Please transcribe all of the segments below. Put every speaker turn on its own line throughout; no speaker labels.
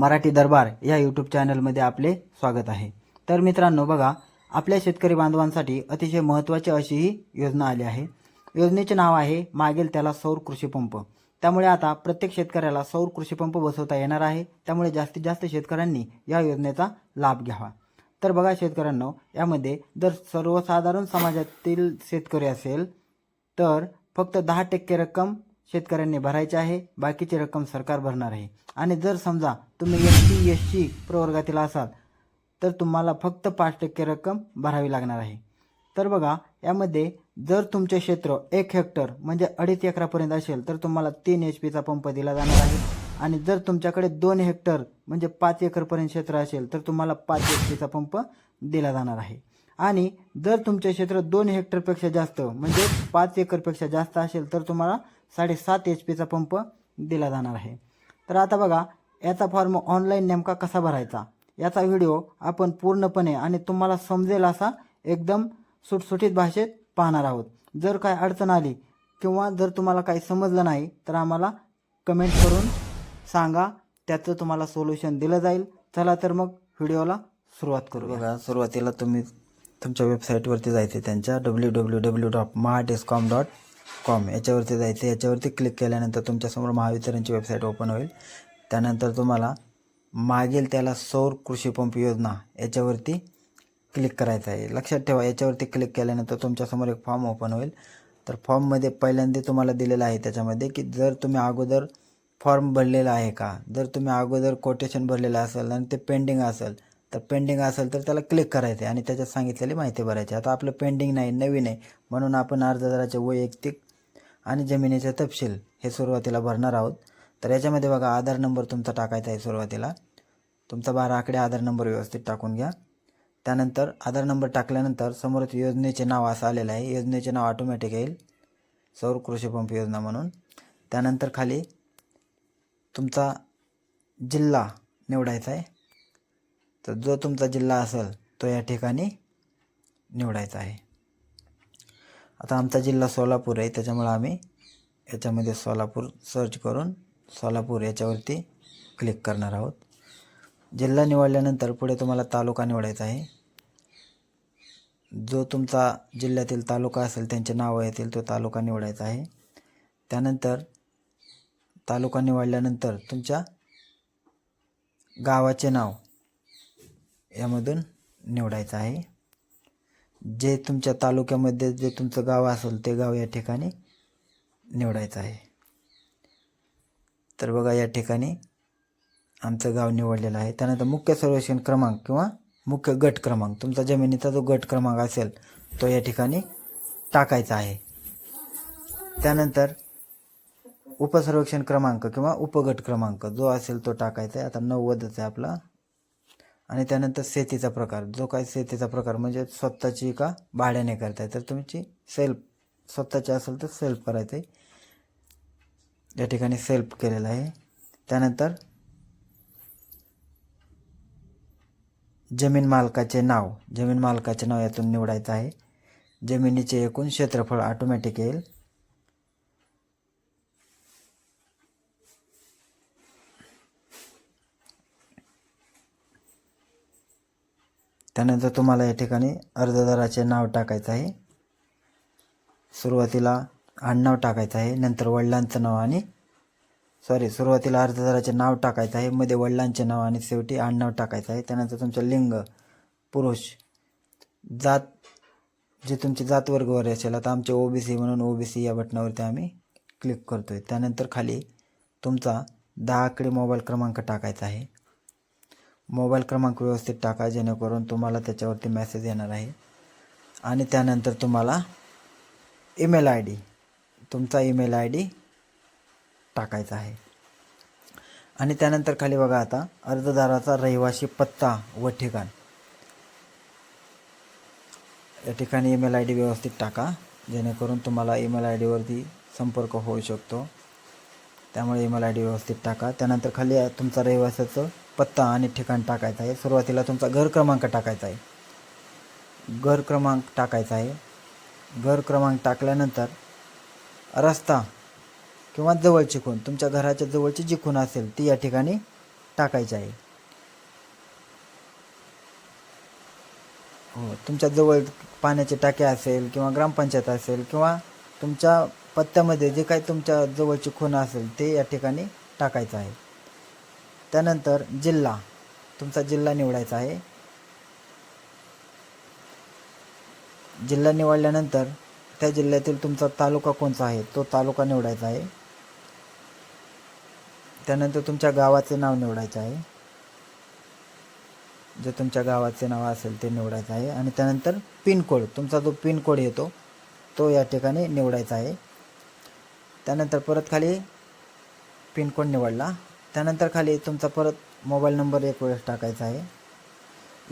मराठी दरबार या यूट्यूब चॅनलमध्ये आपले स्वागत आहे. तर मित्रांनो बघा आपल्या शेतकरी बांधवांसाठी अतिशय महत्त्वाची अशी ही योजना आली आहे. योजनेचे नाव आहे मागेल त्याला सौर कृषीपंप त्यामुळे आता प्रत्येक शेतकऱ्याला सौर कृषीपंप बसवता येणार आहे. त्यामुळे जास्तीत जास्त शेतकऱ्यांनी या योजनेचा लाभ घ्यावा. तर बघा शेतकऱ्यांनो यामध्ये जर सर्वसाधारण समाजातील शेतकरी असेल तर फक्त दहा टक्के रक्कम शेतकऱ्यांनी भरायची आहे बाकीची रक्कम सरकार भरणार आहे. आणि जर समजा तुम्ही एस टी एस सी प्रवर्गातील असाल तर तुम्हाला फक्त पाच टक्के रक्कम भरावी लागणार आहे. तर बघा यामध्ये जर तुमचे क्षेत्र एक हेक्टर म्हणजे अडीच एकरापर्यंत असेल तर तुम्हाला तीन एच पीचा पंप दिला जाणार आहे. आणि जर तुमच्याकडे दोन हेक्टर म्हणजे पाच एकरपर्यंत क्षेत्र असेल तर तुम्हाला पाच एच पीचा पंप दिला जाणार आहे. आणि जर तुमचे क्षेत्र दोन हेक्टरपेक्षा जास्त म्हणजे पाच एकरपेक्षा जास्त असेल तर तुम्हाला साडेसात एच पीचा पंप दिला जाणार आहे. तर आता बघा याचा फॉर्म ऑनलाईन नेमका कसा भरायचा? याचा व्हिडिओ आपण पूर्णपणे आणि तुम्हाला समजेल असा एकदम सुटसुटीत भाषेत पाहणार आहोत. जर काय अडचण आली किंवा जर तुम्हाला काही समजलं नाही तर आम्हाला कमेंट करून सांगा. त्याचं तुम्हाला सोल्युशन दिलं जाईल. चला तर मग व्हिडिओला सुरुवात करू बघा सुरुवातीला तुम्ही तुमच्या वेबसाईटवरती जायचे त्यांच्या W W W dot Mahadiscom dot com याच्यावरती जायचं याच्यावरती क्लिक केल्यानंतर तुमच्यासमोर महावितरणची वेबसाईट ओपन होईल. त्यानंतर तुम्हाला मागील त्याला सौर कृषी पंप योजना याच्यावरती क्लिक करायचं आहे. लक्षात ठेवा याच्यावरती क्लिक केल्यानंतर तुमच्यासमोर एक फॉर्म ओपन होईल. तर फॉर्ममध्ये पहिल्यांदा तुम्हाला दिलेलं आहे त्याच्यामध्ये की जर तुम्ही अगोदर फॉर्म भरलेला आहे का? जर तुम्ही अगोदर कोटेशन भरलेलं असेल आणि ते पेंडिंग असेल तर पेंडिंग असेल तर त्याला क्लिक करायचं आहे आणि त्याच्यात सांगितलेली माहिती भरायची. आता आपलं पेंडिंग नाही नवीन आहे. म्हणून आपण अर्जदाराचे वैयक्तिक आणि जमिनीचे तपशील हे सुरुवातीला भरणार आहोत. तर याच्यामध्ये बघा आधार नंबर तुमचा टाकायचा आहे सुरुवातीला. तुमचा बारा आकडे आधार नंबर व्यवस्थित टाकून घ्या. त्यानंतर आधार नंबर टाकल्यानंतर समोरच योजनेचे नाव असं आलेलं आहे. योजनेचे नाव ऑटोमॅटिक येईल. सौर कृषी पंप योजना म्हणून. त्यानंतर खाली तुमचा जिल्हा निवडायचा आहे. तर जो तुमचा जिल्हा असेल तो या ठिकाणी निवडायचा आहे. आता आमचा जिल्हा सोलापूर आहे त्याच्यामुळे आम्ही याच्यामध्ये सोलापूर सर्च करून सोलापूर याच्यावरती क्लिक करणार आहोत. जिल्हा निवडल्यानंतर पुढे तुम्हाला तालुका निवडायचा आहे. जो तुमचा जिल्ह्यातील तालुका असेल त्यांचे नावं येतील तो तालुका निवडायचा आहे. त्यानंतर तालुका निवडल्यानंतर तुमच्या गावाचे नाव यामधून निवडायचं आहे. जे तुमच्या तालुक्यामध्ये जे तुमचं गाव असेल ते गाव या ठिकाणी निवडायचं आहे. तर बघा या ठिकाणी आमचं गाव निवडलेलं आहे. त्यानंतर मुख्य सर्वेक्षण क्रमांक किंवा मुख्य गट क्रमांक. तुमचा जमिनीचा जो गट क्रमांक असेल तो या ठिकाणी टाकायचा आहे. त्यानंतर उपसर्वेक्षण क्रमांक किंवा उपगट क्रमांक जो असेल तो टाकायचा आहे. आता नव्वदच आहे आपला. आणि त्यानंतर शेतीचा प्रकार. जो काय शेतीचा प्रकार म्हणजे स्वतःची का भाड्याने करताय. तर तुमची सेल्फ स्वतःची असेल तर सेल्फ करायचं आहे. या ठिकाणी सेल्फ केलेलं आहे. त्यानंतर जमीन मालकाचे नाव. जमीन मालकाचे नाव यातून निवडायचं आहे. जमिनीचे एकूण क्षेत्रफळ ऑटोमॅटिक येईल. त्यानंतर तुम्हाला या ठिकाणी अर्जदाराचे नाव टाकायचं आहे. सुरुवातीला आडनाव टाकायचं आहे. नंतर वडिलांचं नाव आणि सॉरी सुरुवातीला अर्जदाराचे नाव टाकायचं आहे. मध्ये वडिलांचे नाव आणि शेवटी आडनाव टाकायचं आहे. त्यानंतर तुमचं लिंग पुरुष जात जे तुमची जात वर्गवर असेल आता आमचे ओ बी सी म्हणून ओ बी सी या बटनावरती आम्ही क्लिक करतो आहे त्यानंतर खाली तुमचा दहा आकडे मोबाईल क्रमांक टाकायचा आहे. मोबाईल क्रमांक व्यवस्थित टाका जेणेकरून तुम्हाला त्याच्यावरती मेसेज येणार आहे. आणि त्यानंतर तुम्हाला ईमेल आय डी तुमचा ईमेल आय डी टाकायचा आहे. आणि त्यानंतर खाली बघा आता अर्जदाराचा रहिवासी पत्ता व ठिकाण. या ठिकाणी ईमेल आय डी व्यवस्थित टाका जेणेकरून तुम्हाला ईमेल आय डीवरती संपर्क होऊ शकतो. त्यामुळे ईमेल आय डी व्यवस्थित टाका. त्यानंतर खाली तुमचा रहिवासाचं पत्ता आणि ठिकाण टाकायचं आहे. सुरुवातीला तुमचा घर क्रमांक टाकायचा आहे. घर क्रमांक टाकायचा आहे. घर क्रमांक टाकल्यानंतर रस्ता किंवा जवळची खूण तुमच्या घराच्या जवळची जी खूण असेल ती या ठिकाणी टाकायची आहे. हो तुमच्या जवळ पाण्याची टाके असेल किंवा ग्रामपंचायत असेल किंवा तुमच्या पत्त्यामध्ये जे काही तुमच्या जवळची खूण असेल ते या ठिकाणी टाकायचं आहे. त्यानंतर जिल्हा. तुमचा जिल्हा निवडायचा आहे. जिल्हा निवडल्यानंतर त्या जिल्ह्यातील तुमचा तालुका कोणता आहे? तो तालुका निवडायचा आहे. त्यानंतर तुमच्या गावाचे नाव निवडायचं आहे. जे तुमच्या गावाचे नाव असेल ते निवडायचं आहे. आणि त्यानंतर पिनकोड तुमचा जो पिनकोड येतो तो या ठिकाणी निवडायचा आहे. त्यानंतर परत खाली पिनकोड निवडला. त्यानंतर खाली तुमचा परत मोबाईल नंबर एक वेळेस टाकायचा आहे.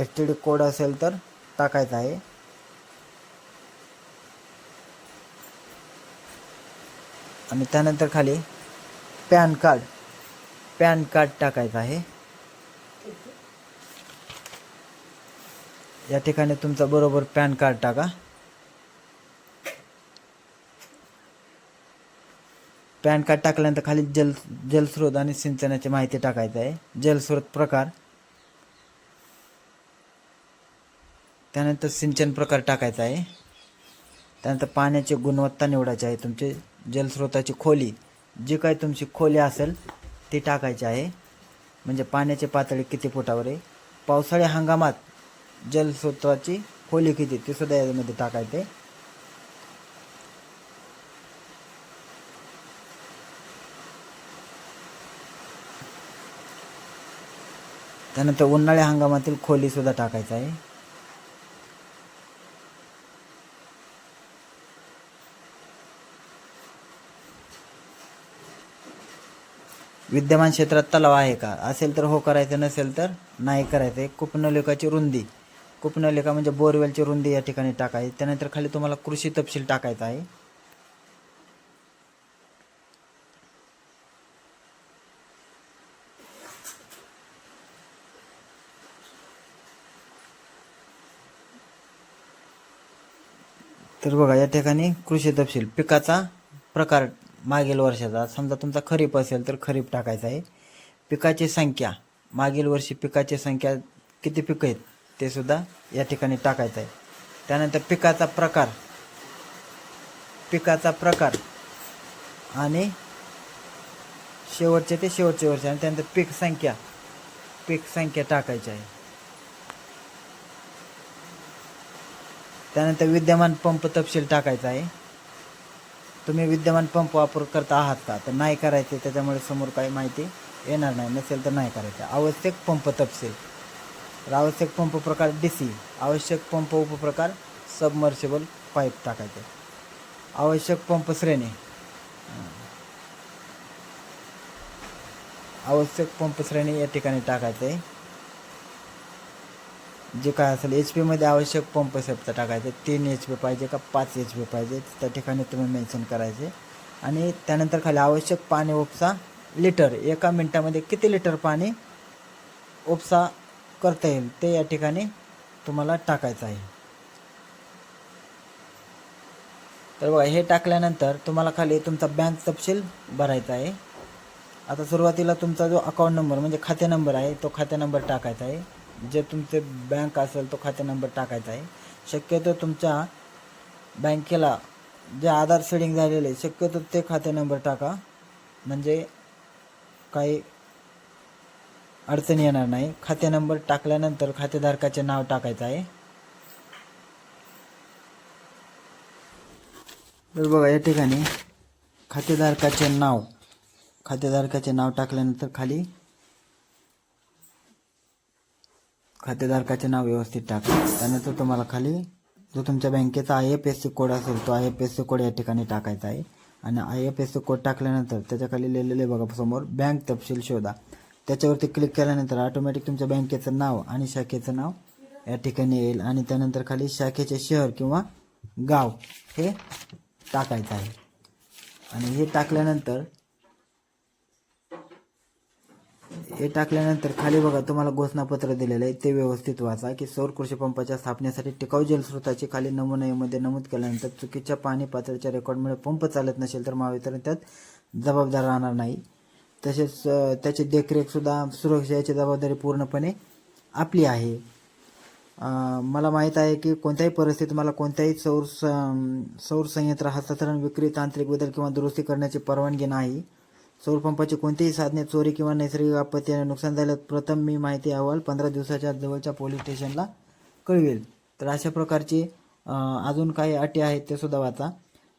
एस टी डी कोड असेल तर टाकायचा आहे. आणि त्यानंतर खाली पॅन कार्ड पॅन कार्ड टाकायचं आहे. या ठिकाणी तुमचं बरोबर पॅन कार्ड टाका. पॅन कार्ड टाकल्यानंतर खाली जल जलस्रोत आणि सिंचनाची माहिती टाकायचं आहे. जलस्रोत प्रकार. त्यानंतर सिंचन प्रकार टाकायचा आहे. त्यानंतर पाण्याची गुणवत्ता निवडायची आहे. तुमचे जलस्रोताची खोली जी काही तुमची खोली असेल ती टाकायची आहे. म्हणजे पाण्याची पातळी किती फुटावर आहे? पावसाळी हंगामात जलस्रोताची खोली किती? ती सुद्धा यामध्ये टाकायचे. त्यानंतर उन्हाळ्या हंगामातील खोलीसुद्धा टाकायचं आहे. विद्यमान क्षेत्रात तलाव आहे का? असेल तर हो करायचं नसेल तर नाही करायचं. आहे कुपनलिकाची रुंदी. कुपनलिका म्हणजे बोरवेलची रुंदी या ठिकाणी टाकायची. त्यानंतर खाली तुम्हाला कृषी तपशील टाकायचा आहे. तर बघा या ठिकाणी कृषी तपशील पिकाचा प्रकार मागील वर्षाचा. समजा तुमचा खरीप असेल तर खरीप टाकायचा आहे. पिकाची संख्या मागील वर्षी पिकाची संख्या किती पिकं आहेत ते सुद्धा या ठिकाणी टाकायचं आहे. त्यानंतर पिकाचा प्रकार पिकाचा प्रकार आणि शेवटचे ते शेवटचे वर्ष. आणि त्यानंतर पीक संख्या पीक संख्या टाकायची आहे. त्यानंतर विद्यमान पंप तपशील टाकायचा आहे. तुम्ही विद्यमान पंप वापर करता आहात का? तर नाही करायचे त्याच्यामुळे समोर काही माहिती येणार नाही. नसेल तर नाही करायचं. आवश्यक पंप तपशील. तर आवश्यक पंप प्रकार डी सी आवश्यक पंप उपप्रकार सबमर्शेबल पाईप टाकायचे. आवश्यक पंप श्रेणी. आवश्यक पंप श्रेणी या ठिकाणी टाकायचं. आहे जे काय असेल एच पीमध्ये आवश्यक पंप शब्द टाकायचा. तीन एच पी पाहिजे का पाच एच पी पाहिजे? त्या ठिकाणी तुम्ही मेन्शन करायचे. आणि त्यानंतर खाली आवश्यक पाणी उपसा लिटर एका मिनटामध्ये किती लिटर पाणी उपसा करता येईल? ते या ठिकाणी तुम्हाला टाकायचं आहे. तर बघा हे टाकल्यानंतर तुम्हाला खाली तुमचा बँक तपशील भरायचा आहे. आता सुरुवातीला तुमचा जो अकाउंट नंबर म्हणजे खाते नंबर आहे तो खाते नंबर टाकायचा आहे. जे तुमचे बँक असेल तो खाते नंबर टाकायचा आहे. शक्यतो तुमच्या बँकेला जे आधार सेडिंग झालेले आहे शक्यतो ते खाते नंबर टाका. म्हणजे काही अडचण येणार नाही. खाते नंबर टाकल्यानंतर खातेधारकाचे नाव टाकायचं आहे. तर बघा या ठिकाणी खातेधारकाचे नाव खातेधारकाचे नाव टाकल्यानंतर खाली खातेधारकाचे नाव व्यवस्थित टाका. त्यानंतर तुम्हाला खाली जो तुमच्या बँकेचा I F S C code असेल तो I F S C code या ठिकाणी टाकायचा आहे. आणि I F S C code टाकल्यानंतर त्याच्याखाली लिहिलेले बघा समोर बँक तपशील शोधा. त्याच्यावरती क्लिक केल्यानंतर ऑटोमॅटिक तुमच्या बँकेचं नाव आणि शाखेचं नाव या ठिकाणी येईल. आणि त्यानंतर खाली शाखेचे शहर किंवा गाव हे टाकायचं आहे. आणि हे टाकल्यानंतर हे टाकल्यानंतर खाली बघा तुम्हाला घोषणापत्र दिलेलं आहे. ते व्यवस्थित वाचा की सौर कृषी पंपाच्या स्थापनेसाठी टिकाऊ जलस्रोताची खाली नमुनेमध्ये नमूद केल्यानंतर चुकीच्या पाणी पातळीच्या रेकॉर्डमुळे पंप चालत नसेल तर महावितरण त्यात जबाबदार राहणार नाही. तसेच त्याची देखरेखसुद्धा सुरक्षेची जबाबदारी पूर्णपणे आपली आहे. मला माहीत आहे की कोणत्याही परिस्थितीत मला कोणत्याही सौर स- सौर संयंत्र हस्तांतरण विक्री तांत्रिक बदल किंवा दुरुस्ती करण्याची परवानगी नाही. सौर कोणतीही साधने चोरी किंवा नैसर्गिक आपत्तीने नुकसान झाल्यास प्रथम मी माहिती अहवाल पंधरा दिवसाच्या जवळच्या पोलीस स्टेशनला कळवेल. तर अशा प्रकारची अजून काही अटी आहेत ते सुद्धा वाचा.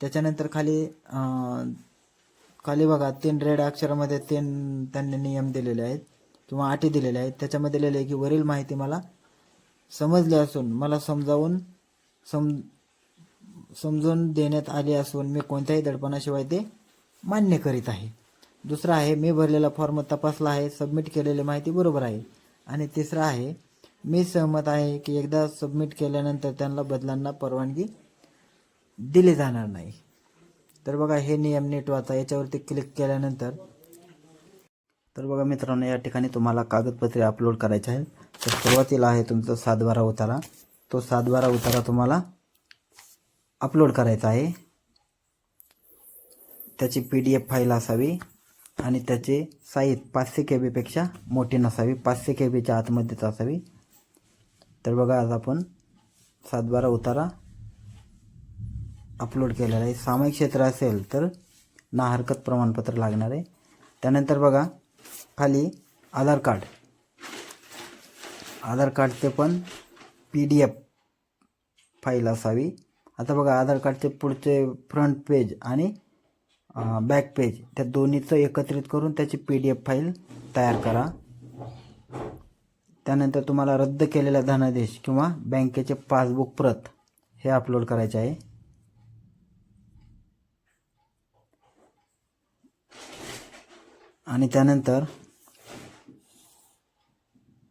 त्याच्यानंतर खाली खाली बघा तीन रेड अक्षरामध्ये तीन त्यांनी नियम दिलेले आहेत किंवा अटी दिलेल्या आहेत. त्याच्यामध्ये लिहिलं आहे की वरील माहिती मला समजली असून मला समजावून सम समजून देण्यात आली असून मी कोणत्याही दडपणाशिवाय ते मान्य करीत आहे. दुसरा आहे मी भरलेला फॉर्म तपासला आहे सबमिट केलेली माहिती बरोबर आहे. आणि तिसरा आहे मी सहमत आहे की एकदा सबमिट केल्यानंतर त्यांना बदलांना परवानगी दिली जाणार नाही. तर बघा हे नियम नीट वाचा. याच्यावरती क्लिक केल्यानंतर तर बघा मित्रांनो या ठिकाणी तुम्हाला कागदपत्रे अपलोड करायचे आहेत. तर सुरुवातीला आहे तुमचा सातबारा उतारा. तो सातबारा उतारा तुम्हाला अपलोड करायचा आहे. त्याची पी डी एफ फाईल असावी. आणि त्याचे साईज पाचशे के बीपेक्षा मोठी नसावी. पाचशे के बीच्या आतमध्येच असावी. तर बघा आज आपण सातबारा उतारा अपलोड केलेला आहे. सामायिक क्षेत्र असेल तर ना हरकत प्रमाणपत्र लागणार आहे. त्यानंतर बघा खाली आधार कार्ड. आधार कार्डचे पण पी डी एफ फाईल असावी. आता बघा आधार कार्डचे पुढचे फ्रंट पेज आणि बॅक पेज त्या दोन्हीचं एकत्रित करून त्याची पी डी एफ फाईल तयार करा. त्यानंतर तुम्हाला रद्द केलेला धनादेश किंवा बँकेचे पासबुक प्रत हे अपलोड करायचे आहे. आणि त्यानंतर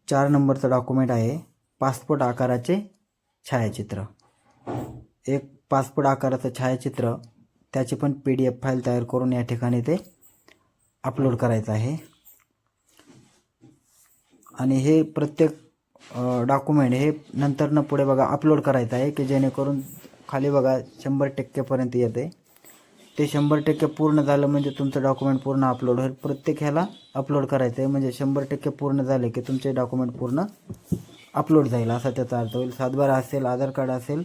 चार नंबरचं डॉक्युमेंट आहे. पासपोर्ट आकाराचे छायाचित्र. एक पासपोर्ट आकाराचं छायाचित्र त्याची पण पी डी एफ फाईल तयार करून या ठिकाणी ते अपलोड करायचं आहे. आणि हे प्रत्येक डॉक्युमेंट हे नंतरनं पुढे बघा अपलोड करायचं आहे की जेणेकरून खाली बघा शंभर टक्केपर्यंत येते. ते शंभर टक्के पूर्ण झालं म्हणजे तुमचं डॉक्युमेंट पूर्ण अपलोड होईल. प्रत्येक ह्याला अपलोड करायचं आहे. म्हणजे शंभर टक्के पूर्ण झाले की तुमचे डॉक्युमेंट पूर्ण अपलोड जाईल. असा त्याचा अर्थ होईल. सातबारा असेल आधार कार्ड असेल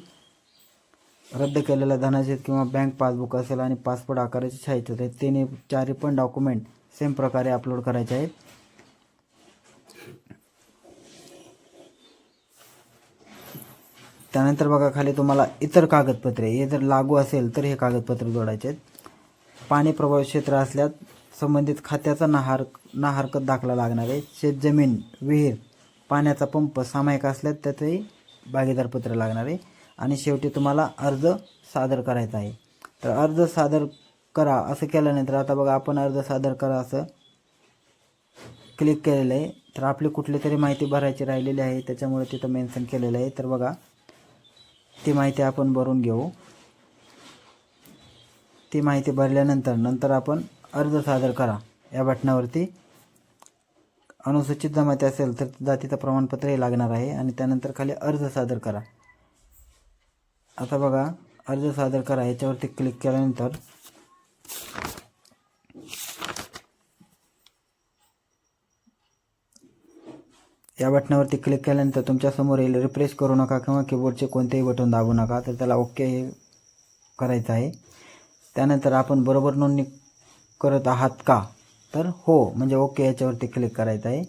रद्द केलेला धनादेश किंवा बँक पासबुक असेल आणि पासपोर्ट आकाराचे छायाचित्र आहेत तिन्ही चारही पण डॉक्युमेंट सेम प्रकारे अपलोड करायचे आहेत. त्यानंतर बघा खाली तुम्हाला इतर कागदपत्रे हे जर लागू असेल तर हे कागदपत्र जोडायचे आहेत. पाणी प्रभावित क्षेत्र असल्यास संबंधित खात्याचा नाहार नाहरकत दाखला लागणार आहे. शेतजमीन विहीर पाण्याचा पंप सामायिक असल्यास त्याचंही भागीदारपत्र लागणार आहे. आणि शेवटी तुम्हाला अर्ज सादर करायचा आहे. तर अर्ज सादर करा असं केल्यानंतर आता बघा आपण अर्ज सादर करा असं क्लिक केलेलं आहे. तर आपली कुठली तरी माहिती भरायची राहिलेली आहे त्याच्यामुळे तिथं मेन्शन केलेलं आहे. तर बघा ती माहिती आपण भरून घेऊ. ती माहिती भरल्यानंतर नंतर आपण अर्ज सादर करा या बटनावरती. अनुसूचित जमाती असेल तर तिथं प्रमाणपत्रही लागणार आहे आणि त्यानंतर खाली अर्ज सादर करा. आता बघा अर्ज सादर करा याच्यावरती क्लिक केल्यानंतर. या बटनावरती क्लिक केल्यानंतर तुमच्यासमोर येईल रिफ्रेश करू नका किंवा कीबोर्डचे कोणतेही बटन दाबू नका. तर त्याला ओके हे करायचं आहे. त्यानंतर आपण बरोबर नोंदणी करत आहात का? तर हो म्हणजे ओके याच्यावरती क्लिक करायचं आहे.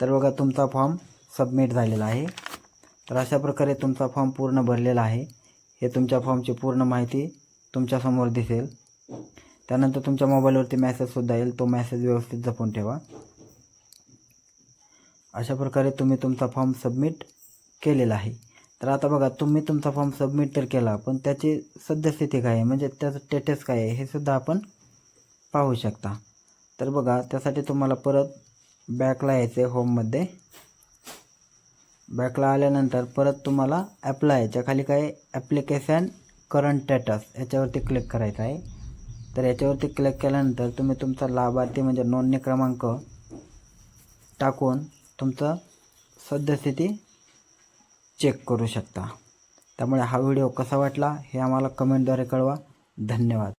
तर बघा तुमचा फॉर्म सबमिट झालेला आहे. तर अशा प्रकारे तुमचा फॉर्म पूर्ण भरलेला आहे. हे तुमच्या फॉर्मची पूर्ण माहिती तुमच्यासमोर दिसेल. त्यानंतर तुमच्या मोबाईलवरती मॅसेजसुद्धा येईल. तो मेसेज व्यवस्थित जपून ठेवा. अशा प्रकारे तुम्ही तुमचा फॉर्म सबमिट केलेला आहे. तर आता बघा तुम्ही तुमचा फॉर्म सबमिट तर केला पण त्याची सद्यस्थिती काय आहे? म्हणजे त्याचं स्टेटस काय आहे? हे सुद्धा आपण पाहू शकता. तर बघा त्यासाठी तुम्हाला परत बॅकला यायचं आहे होममध्ये बॅकला आल्यानंतर परत तुम्हाला ॲप्लाय खाली काय ॲप्लिकेशन करंट स्टेटस याच्यावरती क्लिक करायचं आहे. तर याच्यावरती क्लिक केल्यानंतर तुम्ही तुमचा लाभार्थी म्हणजे नोंदणी क्रमांक टाकून तुमचं सद्यस्थिती चेक करू शकता. त्यामुळे हा व्हिडिओ कसा वाटला हे आम्हाला कमेंटद्वारे कळवा. धन्यवाद.